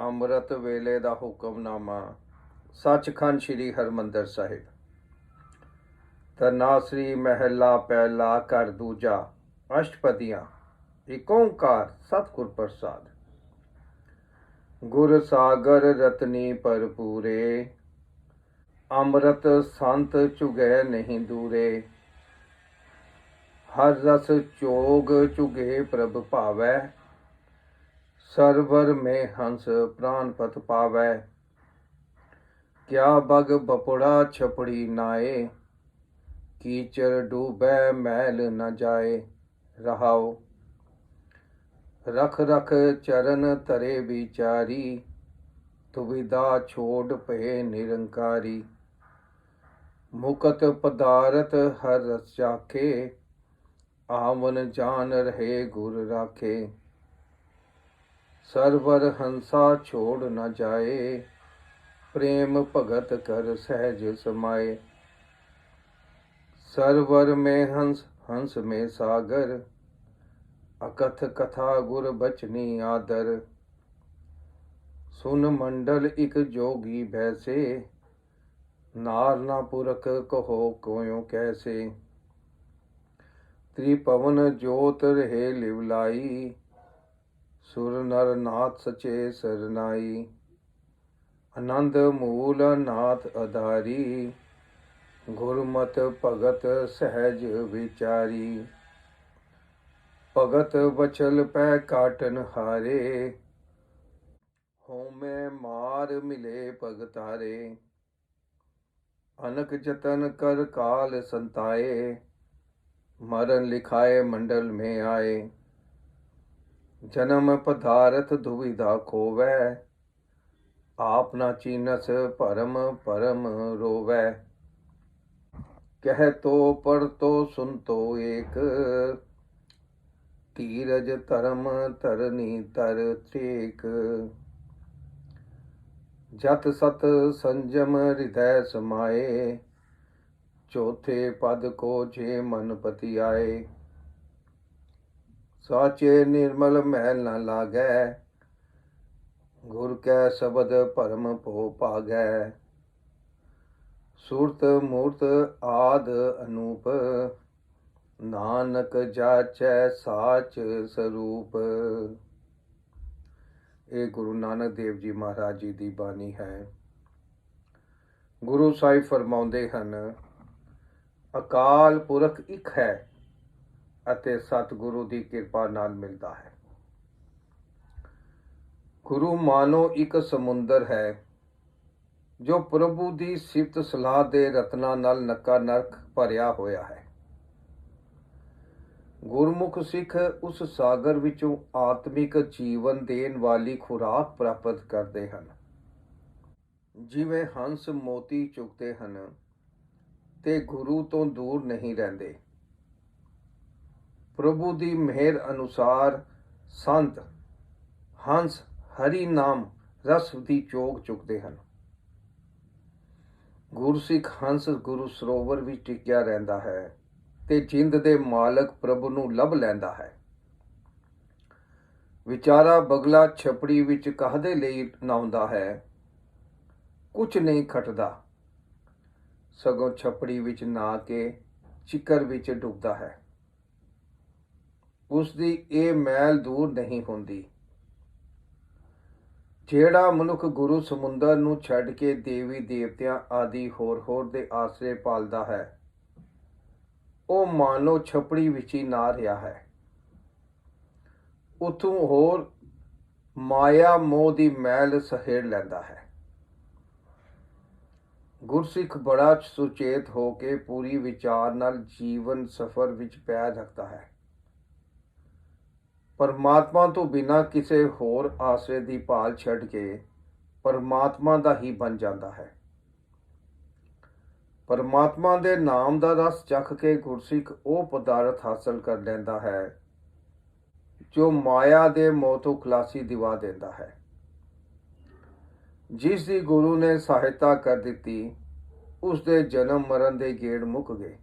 ਅੰਮ੍ਰਿਤ ਵੇਲੇ ਦਾ ਹੁਕਮਨਾਮਾ, ਸੱਚਖੰਡ ਸ੍ਰੀ ਹਰਮੰਦਰ ਸਾਹਿਬ। ਤਨਾਸਰੀ ਮਹਿਲਾ ਪਹਿਲਾ ਕਰ ਦੂਜਾ, ਅਸ਼ਟਪਦੀਆਂ ਏਕ ਓੰਕਾਰ ਸਤਿਗੁਰ ਪ੍ਰਸਾਦ। ਗੁਰ ਸਾਗਰ ਰਤਨੀ ਭਰਪੂਰੇ, ਅੰਮ੍ਰਿਤ ਸੰਤ ਚੁਗੈ ਨਹੀਂ ਦੂਰੇ। ਹਰ ਰਸ ਚੋਗ ਚੁਗੇ ਪ੍ਰਭ ਭਾਵੈ ਸਰਵਰ ਮੇ ਹੰਸ ਪ੍ਰਾਨ ਪਤ ਪਾਵੈ। ਕਿਆ ਬਗ ਬਪੜਾ ਛਪੜੀ ਨਾਏ ਕੀਚਰ ਡੂਬੈ ਮਹਿਲ ਨ ਜਾਏ। ਰਹਾਓ ਰਖ ਰਖ ਚਰਨ ਤਰੇ ਵਿਚਾਰੀ ਤੁਵਿਦਾ ਛੋੜ ਪਏ ਨਿਰੰਕਾਰੀ। ਮੁਕਤ ਪਦਾਰਥ ਹਰ ਰਸ ਚਾਖੇ, ਆਵਨ ਜਾਨ ਰਹੇ ਗੁਰ ਰਾਖੇ। ਸਰਵਰ ਹੰਸਾ ਛੋੜ ਨ ਜਾਏ, ਪ੍ਰੇਮ ਭਗਤ ਕਰ ਸਹਿਜ ਸਮਾਏ। ਸਰਵਰ ਮੈਂ ਹੰਸ ਹੰਸ ਮੈਂ ਸਾਗਰ, ਅਕਥ ਕਥਾ ਗੁਰ ਬਚਨੀ ਆਦਰ। ਸੁਨ ਮੰਡਲ ਇਕ ਜੋਗੀ ਬੈਸੇ, ਨਾਰ ਨਾ ਪੁਰਖ ਕਹੋ ਕੋਇਓ ਕੈਸੇ। ਤ੍ਰਿਪਵਨ ਜੋਤ ਰਹੇ ਲਿਵਲਾਈ ਸੁਰ ਨਰ ਨਾਥ ਸਚੇ ਸਰਨਾਈ। ਆਨੰਦ ਮੂਲ ਨਾਥ ਅਧਾਰੀ। ਗੁਰਮਤ ਭਗਤ ਸਹਿਜ ਵਿਚਾਰੀ। ਭਗਤ ਬਚਲ ਪੈ ਕਾਟਨ ਹਾਰੇ। ਹੋਮੇ ਮਾਰ ਮਿਲੇ ਭਗਤਾਰੇ। ਅਨਕ ਜਤਨ ਕਰ ਕਾਲ ਸੰਤਾਏ। ਮਰਨ ਲਿਖਾਏ ਮੰਡਲ ਮੇ ਆਏ। ਜਨਮ ਪਦਾਰਥ ਦੁਵਿਧਾ ਖੋਵੈ, ਆਪ ਨਾ ਚੀਨਸ ਭਰਮ ਪਰਮ ਰੋਵੈ। ਕਹਿ ਤੋ ਪੜ ਤੋ, ਸੁਨ ਤੋ ਏਕ, ਧੀਰਜ ਧਰਮ ਤਰਨੀ ਤਰ ਤ੍ਰੇਕ ਜਤ ਸਤ ਸੰਜਮ ਹਿਰਦੈ ਸਮਾਏ, ਚੌਥੇ ਪਦ ਕੋ ਜੇ ਮਨ ਪਤੀ ਆਏ ਸਾਚੇ ਨਿਰਮਲ ਮਹਿਲ ਨ ਲਾਗੈ, ਗੁਰ ਕੈ ਸ਼ਬਦ ਭਰਮ ਭੋ ਭਾਗੈ। ਸੁਰਤ ਮੂਰਤ ਆਦ ਅਨੂਪ, ਨਾਨਕ ਜਾਚੈ ਸਾਚ ਸਰੂਪ। ਇਹ ਗੁਰੂ ਨਾਨਕ ਦੇਵ ਜੀ ਮਹਾਰਾਜ ਜੀ ਦੀ ਬਾਣੀ ਹੈ। ਗੁਰੂ ਸਾਹਿਬ ਫਰਮਾਉਂਦੇ ਹਨ, ਅਕਾਲ ਪੁਰਖ ਇੱਕ ਹੈ ਅਤੇ ਸਤਿਗੁਰੂ ਦੀ ਕਿਰਪਾ ਨਾਲ ਮਿਲਦਾ ਹੈ। ਗੁਰੂ ਮਾਨੋ ਇੱਕ ਸਮੁੰਦਰ ਹੈ, ਜੋ ਪ੍ਰਭੂ ਦੀ ਸਿਫਤ ਸਲਾਹ ਦੇ ਰਤਨਾ ਨਾਲ ਨੱਕਾ ਨਰਕ ਭਰਿਆ ਹੋਇਆ ਹੈ। ਗੁਰਮੁਖ ਸਿੱਖ ਉਸ ਸਾਗਰ ਵਿੱਚੋਂ ਆਤਮਿਕ ਜੀਵਨ ਦੇਣ ਵਾਲੀ ਖੁਰਾਕ ਪ੍ਰਾਪਤ ਕਰਦੇ ਹਨ। ਜਿਵੇਂ ਹੰਸ ਮੋਤੀ ਚੁਗਦੇ ਹਨ ਤੇ ਗੁਰੂ ਤੋਂ ਦੂਰ ਨਹੀਂ ਰਹਿੰਦੇ। ਪ੍ਰਭੂ ਦੀ ਮਿਹਰ ਅਨੁਸਾਰ ਸੰਤ ਹੰਸ ਹਰੀ ਨਾਮ ਰਸ ਦੀ ਚੋਗ ਚੁੱਕਦੇ ਹਨ। ਗੁਰਸਿੱਖ ਹੰਸ ਗੁਰੂ ਸਰੋਵਰ ਵਿੱਚ ਟਿਕਿਆ ਰਹਿੰਦਾ ਹੈ ਤੇ ਜਿੰਦ ਦੇ ਮਾਲਕ ਪ੍ਰਭੂ ਨੂੰ ਲੱਭ ਲੈਂਦਾ ਹੈ। ਵਿਚਾਰਾ ਬਗਲਾ ਛਪੜੀ ਵਿੱਚ ਕਾਹਦੇ ਲਈ ਨਾਉਂਦਾ ਹੈ? ਕੁਝ ਨਹੀਂ ਖਟਦਾ। ਸਗੋਂ ਛਪੜੀ ਵਿੱਚ ਨਾ ਕੇ ਚਿਕਰ ਵਿੱਚ ਡੁੱਬਦਾ ਹੈ। ਉਸ ਦੀ ਇਹ ਮੈਲ ਦੂਰ ਨਹੀਂ ਹੁੰਦੀ। ਜਿਹੜਾ ਮਨੁੱਖ ਗੁਰੂ ਸਮੁੰਦਰ ਨੂੰ ਛੱਡ ਕੇ ਦੇਵੀ ਦੇਵਤਿਆਂ ਆਦਿ ਹੋਰ ਹੋਰ ਦੇ ਆਸਰੇ ਪਾਲਦਾ ਹੈ, ਉਹ ਮਾਨੋ ਛਪੜੀ ਵਿੱਚ ਹੀ ਨਾ ਰਿਹਾ ਹੈ। ਉਥੋਂ ਹੋਰ ਮਾਇਆ ਮੋਹ ਦੀ ਮੈਲ ਸਹੇੜ ਲੈਂਦਾ ਹੈ। ਗੁਰਸਿੱਖ ਬੜਾ ਸੁਚੇਤ ਹੋ ਕੇ ਪੂਰੀ ਵਿਚਾਰ ਨਾਲ ਜੀਵਨ ਸਫਰ ਵਿੱਚ ਪੈ ਰੱਖਦਾ ਹੈ। ਪਰਮਾਤਮਾ ਤੋਂ ਬਿਨਾਂ ਕਿਸੇ ਹੋਰ ਆਸਰੇ ਦੀ ਭਾਲ ਛੱਡ ਕੇ ਪਰਮਾਤਮਾ ਦਾ ਹੀ ਬਣ ਜਾਂਦਾ ਹੈ। ਪਰਮਾਤਮਾ ਦੇ ਨਾਮ ਦਾ ਰਸ ਚੱਖ ਕੇ ਗੁਰਸਿੱਖ ਉਹ ਪਦਾਰਥ ਹਾਸਲ ਕਰ ਲੈਂਦਾ ਹੈ, ਜੋ ਮਾਇਆ ਦੇ ਮੋਹ ਤੋਂ ਖਲਾਸੀ ਦਿਵਾ ਦਿੰਦਾ ਹੈ। ਜਿਸ ਦੀ ਗੁਰੂ ਨੇ ਸਹਾਇਤਾ ਕਰ ਦਿੱਤੀ ਉਸ ਦੇ ਜਨਮ ਮਰਨ ਦੇ ਗੇੜ ਮੁੱਕ ਗਏ।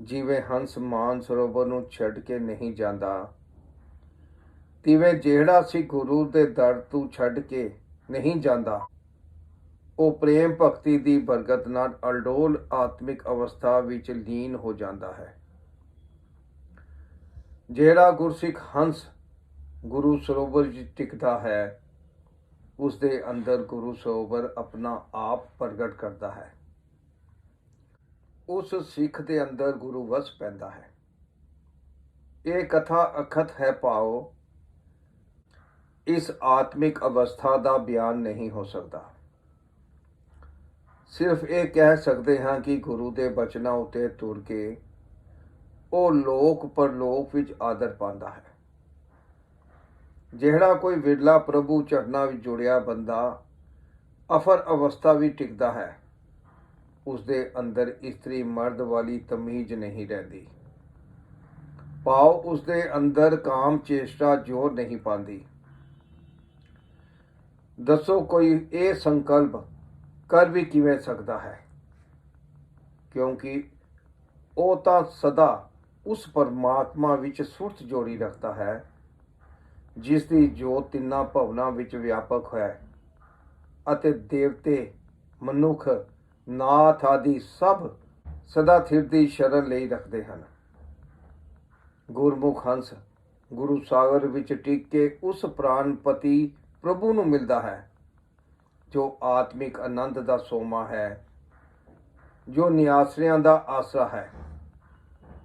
ਜਿਵੇਂ ਹੰਸ ਮਾਨ ਸਰੋਵਰ ਨੂੰ ਛੱਡ ਕੇ ਨਹੀਂ ਜਾਂਦਾ। ਤਿਵੇਂ ਜਿਹੜਾ ਸੀ ਗੁਰੂ ਦੇ ਦਰ ਤੋਂ ਛੱਡ ਕੇ ਨਹੀਂ ਜਾਂਦਾ। ਉਹ ਪ੍ਰੇਮ ਭਗਤੀ ਦੀ ਬਰਕਤ ਨਾਲ ਅਲਡੋਲ ਆਤਮਿਕ ਅਵਸਥਾ ਵਿੱਚ ਲੀਨ ਹੋ ਜਾਂਦਾ ਹੈ। ਜਿਹੜਾ ਗੁਰਸਿੱਖ ਹੰਸ ਗੁਰੂ ਸਰੋਵਰ ਵਿੱਚ ਟਿਕਦਾ ਹੈ ਉਸ ਦੇ ਅੰਦਰ ਗੁਰੂ ਸਰੋਵਰ ਆਪਣਾ ਆਪ ਪ੍ਰਗਟ ਕਰਦਾ ਹੈ। ਉਸ ਸਿੱਖ ਦੇ ਅੰਦਰ ਗੁਰੂ ਵਸ ਪੈਂਦਾ ਹੈ। ਇਹ ਕਥਾ ਅਖਤ ਹੈ ਪਾਓ ਇਸ ਆਤਮਿਕ ਅਵਸਥਾ ਦਾ ਬਿਆਨ ਨਹੀਂ ਹੋ ਸਕਦਾ। ਸਿਰਫ ਇਹ ਕਹਿ ਸਕਦੇ ਹਾਂ ਕਿ ਗੁਰੂ ਦੇ ਬਚਨਾਂ ਉਤੇ ਤੁਰ ਕੇ ਉਹ ਲੋਕ ਪਰਲੋਕ ਵਿੱਚ ਆਦਰ ਪਾਉਂਦਾ ਹੈ। ਜਿਹੜਾ ਕੋਈ ਵਿਰਲਾ ਪ੍ਰਭੂ ਚਰਨਾਂ ਵਿੱਚ ਜੁੜਿਆ ਬੰਦਾ ਅਫਰ ਅਵਸਥਾ ਵੀ ਟਿਕਦਾ ਹੈ। ਉਸ ਦੇ ਅੰਦਰ ਇਸਤਰੀ ਮਰਦ ਵਾਲੀ ਤਮੀਜ਼ ਨਹੀਂ ਰਹਿੰਦੀ। ਪਾਓ ਉਸ ਦੇ ਅੰਦਰ ਕਾਮ ਚੇਸ਼ਟਾ ਜੋਰ ਨਹੀਂ ਪਾਉਂਦੀ। ਦੱਸੋ ਕੋਈ ਇਹ ਸੰਕਲਪ ਕਰ ਵੀ ਕਿਵੇਂ ਸਕਦਾ ਹੈ? ਕਿਉਂਕਿ ਉਹ ਤਾਂ ਸਦਾ ਉਸ ਪਰਮਾਤਮਾ ਵਿੱਚ ਸੁਰਤ ਜੋੜੀ ਰੱਖਦਾ ਹੈ ਜਿਸ ਦੀ ਜੋਤ ਤਿੰਨਾਂ ਭਵਨਾਂ ਵਿੱਚ ਵਿਆਪਕ ਹੈ ਅਤੇ ਦੇਵਤੇ ਮਨੁੱਖ ਨਾਥ ਆਦਿ ਸਭ ਸਦਾ ਥਿਰ ਦੀ ਸ਼ਰਨ ਲਈ ਰੱਖਦੇ ਹਨ। ਗੁਰਮੁਖ ਹੰਸ ਗੁਰੂ ਸਾਗਰ ਵਿੱਚ ਟਿਕ ਕੇ ਉਸ ਪ੍ਰਾਨਪਤੀ ਪ੍ਰਭੂ ਨੂੰ ਮਿਲਦਾ ਹੈ, ਜੋ ਆਤਮਿਕ ਆਨੰਦ ਦਾ ਸੋਮਾ ਹੈ, ਜੋ ਨਿਆਸਰਿਆਂ ਦਾ ਆਸਰਾ ਹੈ।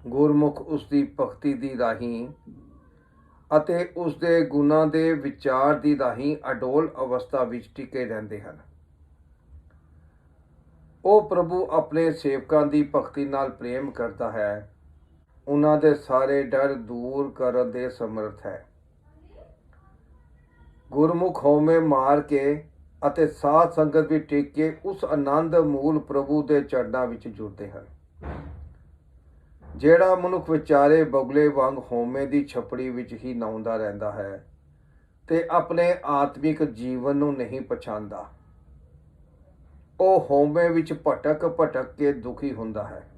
ਗੁਰਮੁਖ ਉਸ ਦੀ ਭਗਤੀ ਦੀ ਰਾਹੀਂ ਅਤੇ ਉਸ ਦੇ ਗੁਣਾਂ ਦੇ ਵਿਚਾਰ ਦੀ ਰਾਹੀਂ ਅਡੋਲ ਅਵਸਥਾ ਵਿੱਚ ਟਿਕੇ ਰਹਿੰਦੇ ਹਨ। ਉਹ ਪ੍ਰਭੂ ਆਪਣੇ ਸੇਵਕਾਂ ਦੀ ਭਗਤੀ ਨਾਲ ਪ੍ਰੇਮ ਕਰਦਾ ਹੈ। ਉਹਨਾਂ ਦੇ ਸਾਰੇ ਡਰ ਦੂਰ ਕਰਨ ਦੇ ਸਮਰਥ ਹੈ। ਗੁਰਮੁਖ ਹੋਮੇ ਮਾਰ ਕੇ ਅਤੇ ਸਾਧ ਸੰਗਤ ਵੀ ਟਿਕ ਕੇ ਉਸ ਆਨੰਦ ਮੂਲ ਪ੍ਰਭੂ ਦੇ ਚਰਨਾਂ ਵਿੱਚ ਜੁੜਦੇ ਹਨ। ਜਿਹੜਾ ਮਨੁੱਖ ਵਿਚਾਰੇ ਬਗਲੇ ਵਾਂਗ ਹੋਮੇ ਦੀ ਛਪੜੀ ਵਿੱਚ ਹੀ ਨਾਉਂਦਾ ਰਹਿੰਦਾ ਹੈ ਤੇ ਆਪਣੇ ਆਤਮਿਕ ਜੀਵਨ ਨੂੰ ਨਹੀਂ ਪਛਾਣਦਾ। ਉਹ ਹਉਮੈ ਵਿੱਚ ਭਟਕ ਭਟਕ ਕੇ ਦੁਖੀ ਹੁੰਦਾ ਹੈ।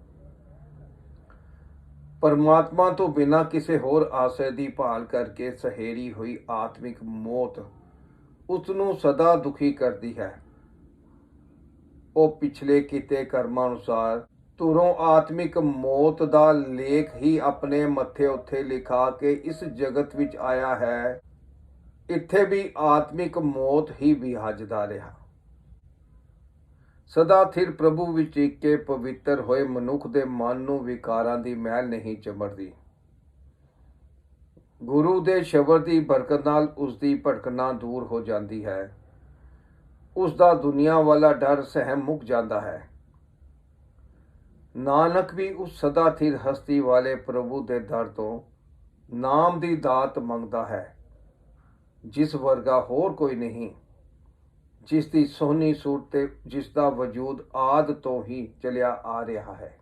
ਪਰਮਾਤਮਾ ਤੋਂ ਬਿਨਾਂ ਕਿਸੇ ਹੋਰ ਆਸਰੇ ਦੀ ਭਾਲ ਕਰਕੇ ਸਹੇਰੀ ਹੋਈ ਆਤਮਿਕ ਮੌਤ ਉਸ ਨੂੰ ਸਦਾ ਦੁਖੀ ਕਰਦੀ ਹੈ। ਉਹ ਪਿਛਲੇ ਕੀਤੇ ਕਰਮਾਂ ਅਨੁਸਾਰ ਤੁਰੋਂ ਆਤਮਿਕ ਮੌਤ ਦਾ ਲੇਖ ਹੀ ਆਪਣੇ ਮੱਥੇ ਉੱਤੇ ਲਿਖਾ ਕੇ ਇਸ ਜਗਤ ਵਿੱਚ ਆਇਆ ਹੈ। ਇੱਥੇ ਵੀ ਆਤਮਿਕ ਮੌਤ ਹੀ ਵਿਹਾਜਦਾ ਰਿਹਾ। ਸਦਾ ਥਿਰ ਪ੍ਰਭੂ ਵਿੱਚ ਟਿਕ ਪਵਿੱਤਰ ਹੋਏ ਮਨੁੱਖ ਦੇ ਮਨ ਨੂੰ ਵਿਕਾਰਾਂ ਦੀ ਮਹਿਲ ਨਹੀਂ ਚਮੜਦੀ। ਗੁਰੂ ਦੇ ਸ਼ਬਦ ਦੀ ਬਰਕਤ ਨਾਲ ਉਸ ਦੀ ਭਟਕਣਾ ਦੂਰ ਹੋ ਜਾਂਦੀ ਹੈ। ਉਸ ਦਾ ਦੁਨੀਆ ਵਾਲਾ ਡਰ ਸਹਿਮ ਮੁੱਕ ਜਾਂਦਾ ਹੈ। ਨਾਨਕ ਵੀ ਉਸ ਸਦਾ ਥਿਰ ਹਸਤੀ ਵਾਲੇ ਪ੍ਰਭੂ ਦੇ ਦਰ ਤੋਂ ਨਾਮ ਦੀ ਦਾਤ ਮੰਗਦਾ ਹੈ, ਜਿਸ ਵਰਗਾ ਹੋਰ ਕੋਈ ਨਹੀਂ। ਜਿਸ ਦੀ ਸੋਹਣੀ ਸੂਰਤ ਤੇ ਜਿਸ ਦਾ ਵਜੂਦ ਆਦ ਤੋਂ ਹੀ ਚਲਿਆ ਆ ਰਿਹਾ ਹੈ।